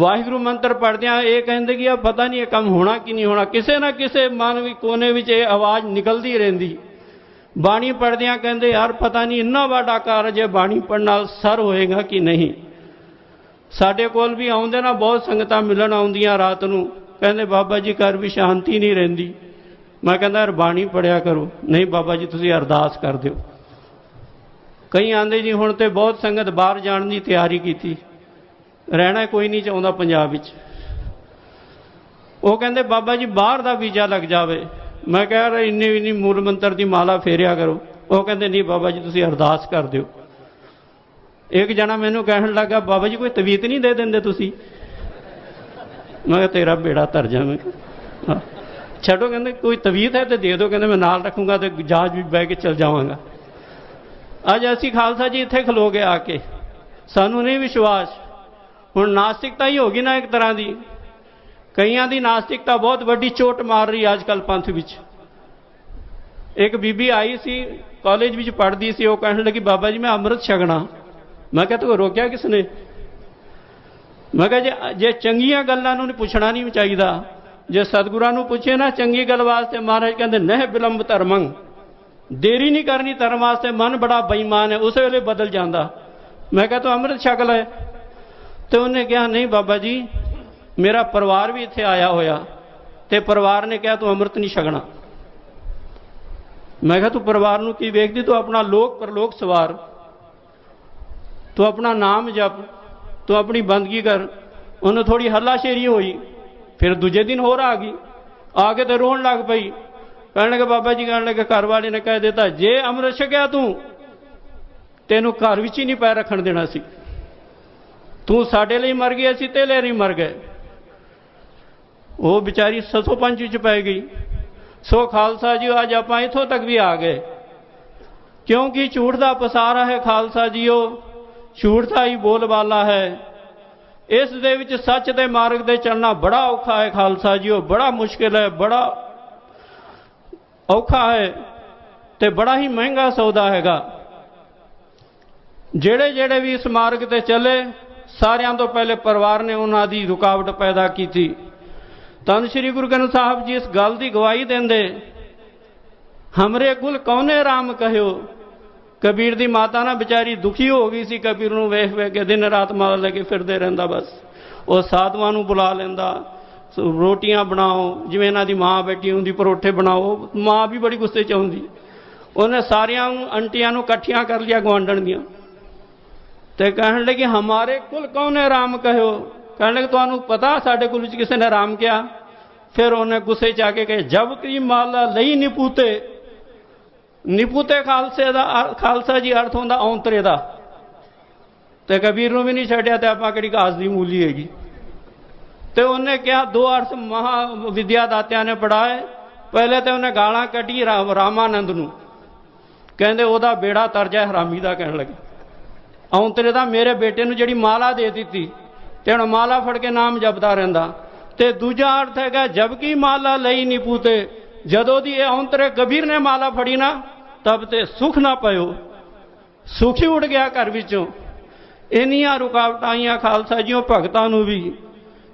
ਵਾਹਿਗੁਰੂ ਮੰਤਰ ਪੜ੍ਹਦਿਆਂ ਇਹ ਕਹਿੰਦੇ ਕਿ ਆ, ਪਤਾ ਨਹੀਂ ਇਹ ਕੰਮ ਹੋਣਾ ਕਿ ਨਹੀਂ ਹੋਣਾ। ਕਿਸੇ ਨਾ ਕਿਸੇ ਮਨ ਵੀ ਕੋਨੇ ਵਿੱਚ ਇਹ ਆਵਾਜ਼ ਨਿਕਲਦੀ ਰਹਿੰਦੀ। ਬਾਣੀ ਪੜ੍ਹਦਿਆਂ ਕਹਿੰਦੇ, ਯਾਰ, ਪਤਾ ਨਹੀਂ ਇੰਨਾ ਵੱਡਾ ਕਾਰਜ ਹੈ, ਬਾਣੀ ਪੜ੍ਹਨ ਨਾਲ ਸਰ ਹੋਏਗਾ ਕਿ ਨਹੀਂ? ਸਾਡੇ ਕੋਲ ਵੀ ਆਉਂਦੇ ਨਾ, ਬਹੁਤ ਸੰਗਤਾਂ ਮਿਲਣ ਆਉਂਦੀਆਂ ਰਾਤ ਨੂੰ। ਕਹਿੰਦੇ, ਬਾਬਾ ਜੀ, ਘਰ ਵੀ ਸ਼ਾਂਤੀ ਨਹੀਂ ਰਹਿੰਦੀ। ਮੈਂ ਕਹਿੰਦਾ, ਯਾਰ, ਬਾਣੀ ਪੜਿਆ ਕਰੋ। ਨਹੀਂ, ਬਾਬਾ ਜੀ, ਤੁਸੀਂ ਅਰਦਾਸ ਕਰ ਦਿਓ। ਕਈ ਆਂਦੇ ਜੀ, ਹੁਣ ਤੇ ਬਹੁਤ ਸੰਗਤ ਬਾਹਰ ਜਾਣ ਦੀ ਤਿਆਰੀ ਕੀਤੀ। ਰਹਿਣਾ ਕੋਈ ਨਹੀਂ ਚਾਹੁੰਦਾ ਪੰਜਾਬ ਵਿੱਚ। ਉਹ ਕਹਿੰਦੇ, ਬਾਬਾ ਜੀ, ਬਾਹਰ ਦਾ ਵੀਜ਼ਾ ਲੱਗ ਜਾਵੇ। ਮੈਂ ਕਹਿ ਰਿਹਾ, ਇੰਨੀ ਵੀ ਮੂਲ ਮੰਤਰ ਦੀ ਮਾਲਾ ਫੇਰਿਆ ਕਰੋ। ਉਹ ਕਹਿੰਦੇ, ਨਹੀਂ ਬਾਬਾ ਜੀ, ਤੁਸੀਂ ਅਰਦਾਸ ਕਰ ਦਿਓ। ਇੱਕ ਜਣਾ ਮੈਨੂੰ ਕਹਿਣ ਲੱਗਾ, ਬਾਬਾ ਜੀ, ਕੋਈ ਤਵੀਤ ਨਹੀਂ ਦੇ ਦਿੰਦੇ ਤੁਸੀਂ? ਮੈਂ ਕਿਹਾ, ਤੇਰਾ ਬੇੜਾ ਧਰ ਜਾਵੇਂ ਹਾਂ। ਛੱਡੋ, ਕਹਿੰਦੇ, ਕੋਈ ਤਵੀਤ ਹੈ ਤੇ ਦੇ ਦਿਓ। ਕਹਿੰਦੇ, ਮੈਂ ਨਾਲ ਰੱਖੂੰਗਾ ਤੇ ਜਹਾਜ਼ ਵੀ ਬਹਿ ਕੇ ਚਲ ਜਾਵਾਂਗਾ। ਅੱਜ ਅਸੀਂ ਖਾਲਸਾ ਜੀ ਇੱਥੇ ਖਲੋ ਗਏ ਆ ਕੇ, ਸਾਨੂੰ ਨਹੀਂ ਵਿਸ਼ਵਾਸ। ਹੁਣ ਨਾਸਤਿਕਤਾ ਹੀ ਹੋ ਗਈ ਨਾ ਇੱਕ ਤਰ੍ਹਾਂ ਦੀ। ਕਈਆਂ ਦੀ ਨਾਸਤਿਕਤਾ ਬਹੁਤ ਵੱਡੀ ਚੋਟ ਮਾਰ ਰਹੀ ਅੱਜ ਕੱਲ ਪੰਥ ਵਿੱਚ। ਇੱਕ ਬੀਬੀ ਆਈ ਸੀ ਕਾਲਜ ਵਿੱਚ ਪੜ੍ਹਦੀ ਸੀ, ਉਹ ਕਹਿਣ ਲੱਗੀ, ਬਾਬਾ ਜੀ, ਮੈਂ ਅੰਮ੍ਰਿਤ ਛਕਣਾ। ਮੈਂ ਕਿਹਾ, ਤੂੰ ਰੋਕਿਆ ਕਿਸ ਨੇ ਮੈਂ ਕਿਹਾ, ਜੇ ਜੇ ਚੰਗੀਆਂ ਗੱਲਾਂ ਨੂੰ ਪੁੱਛਣਾ ਨਹੀਂ ਚਾਹੀਦਾ, ਜੇ ਸਤਿਗੁਰਾਂ ਨੂੰ ਪੁੱਛੇ ਨਾ ਚੰਗੀ ਗੱਲ ਵਾਸਤੇ, ਮਹਾਰਾਜ ਕਹਿੰਦੇ, ਨਹਿ ਬਿਲੰਬ ਧਰਮੰ। ਦੇਰੀ ਨਹੀਂ ਕਰਨੀ ਧਰਮ ਵਾਸਤੇ, ਮਨ ਬੜਾ ਬੇਈਮਾਨ ਹੈ, ਉਸੇ ਵੇਲੇ ਬਦਲ ਜਾਂਦਾ। ਮੈਂ ਕਿਹਾ, ਤੂੰ ਅੰਮ੍ਰਿਤ ਛਕ ਲੈ। ਤੇ ਉਹਨੇ ਕਿਹਾ, ਨਹੀਂ ਬਾਬਾ ਜੀ, ਮੇਰਾ ਪਰਿਵਾਰ ਵੀ ਇੱਥੇ ਆਇਆ ਹੋਇਆ ਤੇ ਪਰਿਵਾਰ ਨੇ ਕਿਹਾ, ਤੂੰ ਅੰਮ੍ਰਿਤ ਨਹੀਂ ਛਕਣਾ। ਮੈਂ ਕਿਹਾ, ਤੂੰ ਪਰਿਵਾਰ ਨੂੰ ਕੀ ਵੇਖਦੀ? ਤੂੰ ਆਪਣਾ ਲੋਕ ਪਰਲੋਕ ਸਵਾਰ। ਤੂੰ ਆਪਣਾ ਨਾਮ ਜਪ। ਤੂੰ ਆਪਣੀ ਬੰਦਗੀ ਕਰ। ਉਹਨੂੰ ਥੋੜੀ ਹੱਲਾਸ਼ੇਰੀ ਹੋਈ। ਫਿਰ ਦੂਜੇ ਦਿਨ ਹੋਰ ਆ ਗਈ। ਆ ਕੇ ਤੇ ਰੋਣ ਲੱਗ ਪਈ। ਕਹਿਣ ਲੱਗੇ, ਬਾਬਾ ਜੀ, ਕਹਿਣ ਲੱਗੇ, ਘਰ ਵਾਲੇ ਨੇ ਕਹਿ ਦਿੱਤਾ, ਜੇ ਅੰਮ੍ਰਿਤ ਛਕਿਆ ਤੂੰ, ਤੈਨੂੰ ਘਰ ਵਿੱਚ ਹੀ ਨਹੀਂ ਪੈਰ ਰੱਖਣ ਦੇਣਾ ਸੀ। ਤੂੰ ਸਾਡੇ ਲਈ ਮਰ ਗਿਆ ਸੀ ਤੇ ਲਈ ਮਰ ਗਏ। ਉਹ ਵਿਚਾਰੀ ਸਸੋ ਪੰਜ ਵਿੱਚ ਪੈ ਗਈ। ਸੋ ਖਾਲਸਾ ਜੀ ਅੱਜ ਆਪਾਂ ਇੱਥੋਂ ਤੱਕ ਵੀ ਆ ਗਏ। ਕਿਉਂਕਿ ਝੂਠ ਦਾ ਪਸਾਰਾ ਹੈ ਖਾਲਸਾ ਜੀਓ, ਝੂਠ ਦਾ ਹੀ ਬੋਲਬਾਲਾ ਹੈ। ਇਸ ਦੇ ਵਿੱਚ ਸੱਚ ਦੇ ਮਾਰਗ ਤੇ ਚੱਲਣਾ ਬੜਾ ਔਖਾ ਹੈ ਖਾਲਸਾ ਜੀਓ, ਬੜਾ ਮੁਸ਼ਕਿਲ ਹੈ, ਬੜਾ ਔਖਾ ਹੈ ਤੇ ਬੜਾ ਹੀ ਮਹਿੰਗਾ ਸੌਦਾ ਹੈਗਾ। ਜਿਹੜੇ ਜਿਹੜੇ ਵੀ ਇਸ ਮਾਰਗ ਤੇ ਚੱਲੇ ਸਾਰਿਆਂ ਤੋਂ ਪਹਿਲੇ ਪਰਿਵਾਰ ਨੇ ਉਹਨਾਂ ਦੀ ਰੁਕਾਵਟ ਪੈਦਾ ਕੀਤੀ। ਤਨ ਸ੍ਰੀ ਗੁਰੂ ਗ੍ਰੰਥ ਸਾਹਿਬ ਜੀ ਇਸ ਗੱਲ ਦੀ ਗਵਾਹੀ ਦਿੰਦੇ, ਹਮਰੇ ਕੁਲ ਕੌਨੇ RAM ਕਹਿਓ? ਕਬੀਰ ਦੀ ਮਾਤਾ ਨਾ ਵਿਚਾਰੀ ਦੁਖੀ ਹੋ ਗਈ ਸੀ। ਕਬੀਰ ਨੂੰ ਵੇਖ ਵੇਖ ਕੇ ਦਿਨ ਰਾਤ ਮਾਰ ਲੈ ਕੇ ਫਿਰਦੇ ਰਹਿੰਦਾ ਬਸ। ਉਹ ਸਾਧੂਆਂ ਨੂੰ ਬੁਲਾ ਲੈਂਦਾ ਰੋਟੀਆਂ ਬਣਾਓ, ਜਿਵੇਂ ਇਹਨਾਂ ਦੀ ਮਾਂ ਬੈਠੀ ਹੁੰਦੀ, ਪਰੋਠੇ ਬਣਾਓ। ਮਾਂ ਵੀ ਬੜੀ ਗੁੱਸੇ ਚ ਆਉਂਦੀ ਉਹਨੇ ਸਾਰਿਆਂ ਨੂੰ ਆਂਟੀਆਂ ਨੂੰ ਇਕੱਠੀਆਂ ਕਰ ਲਿਆ ਗਵਾਂਡਣ ਦੀਆਂ। ਤੇ ਕਹਿਣ ਲੱਗੇ, ਹਮਾਰੇ ਕੁਲ ਕੌਨੇ ਰਾਮ ਕਹਿਓ ਕਹਿਣ ਲੱਗੇ, ਤੁਹਾਨੂੰ ਪਤਾ, ਸਾਡੇ ਕੁਲ ਵਿੱਚ ਕਿਸੇ ਨੇ ਰਾਮ ਕਿਹਾ? ਫਿਰ ਉਹਨੇ ਗੁੱਸੇ ਚ ਆ ਕੇ ਕਹੇ, ਜਬ ਕੀ ਮਾਲਾ ਲਈ ਨਿਪੂਤੇ। ਨਿਪੂਤੇ ਖਾਲਸੇ ਦਾ ਖਾਲਸਾ ਜੀ ਅਰਥ ਹੁੰਦਾ ਔਂਤਰੇ ਦਾ। ਤੇ ਕਬੀਰ ਨੂੰ ਵੀ ਨਹੀਂ ਛੱਡਿਆ ਤੇ ਆਪਾਂ ਕਿਹੜੀ ਘਾਸ ਦੀ ਮੂਲੀ ਹੈਗੀ। ਤੇ ਉਹਨੇ ਕਿਹਾ, ਦੋ ਅਰਥ ਮਹਾ ਵਿਦਿਆ ਦਾਤਿਆਂ ਨੇ ਪੜਾਏ ਪਹਿਲੇ ਤੇ ਉਹਨੇ ਗਾਲਾਂ ਕੱਢੀ ਰਾ- ਰਾਮਾਨੰਦ ਨੂੰ। ਕਹਿੰਦੇ, ਉਹਦਾ ਬੇੜਾ ਤਰਜਾ ਹਰਾਮੀ ਦਾ, ਕਹਿਣ ਲੱਗੇ। ਔਂਤਰੇ ਦਾ ਮੇਰੇ ਬੇਟੇ ਨੂੰ ਜਿਹੜੀ ਮਾਲਾ ਦੇ ਦਿੱਤੀ ਤੇ ਹੁਣ ਮਾਲਾ ਫੜ ਕੇ ਨਾਮ ਜਪਦਾ ਰਹਿੰਦਾ। ਤੇ ਦੂਜਾ ਅਰਥ ਹੈਗਾ ਜਬਕੀ ਮਾਲਾ ਲਈ ਨਹੀਂ ਪੂਤੇ, ਜਦੋਂ ਦੀ ਇਹ ਔਂਤਰੇ ਕਬੀਰ ਨੇ ਮਾਲਾ ਫੜੀ ਨਾ, ਤਬ ਤੇ ਸੁਖ ਨਾ ਪਇਓ। ਸੁਖੀ ਉੱਡ ਗਿਆ ਘਰ ਵਿੱਚੋਂ। ਇੰਨੀਆਂ ਰੁਕਾਵਟਾਂ ਆਈਆਂ ਖਾਲਸਾ ਜੀਓ, ਭਗਤਾਂ ਨੂੰ ਵੀ।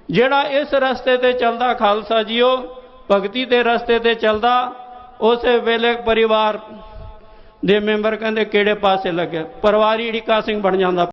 ਜਿਹੜਾ ਇਸ ਰਸਤੇ ਤੇ ਚੱਲਦਾ ਖਾਲਸਾ ਜੀਓ, ਭਗਤੀ ਦੇ ਰਸਤੇ ਤੇ ਚੱਲਦਾ, ਉਸੇ ਵੇਲੇ ਪਰਿਵਾਰ ਦੇ ਮੈਂਬਰ ਕਹਿੰਦੇ ਕਿਹੜੇ ਪਾਸੇ ਲੱਗਿਆ ਪਰਿਵਾਰ ਹੀ ਢੀਕਾ ਸਿੰਘ ਬਣ ਜਾਂਦਾ।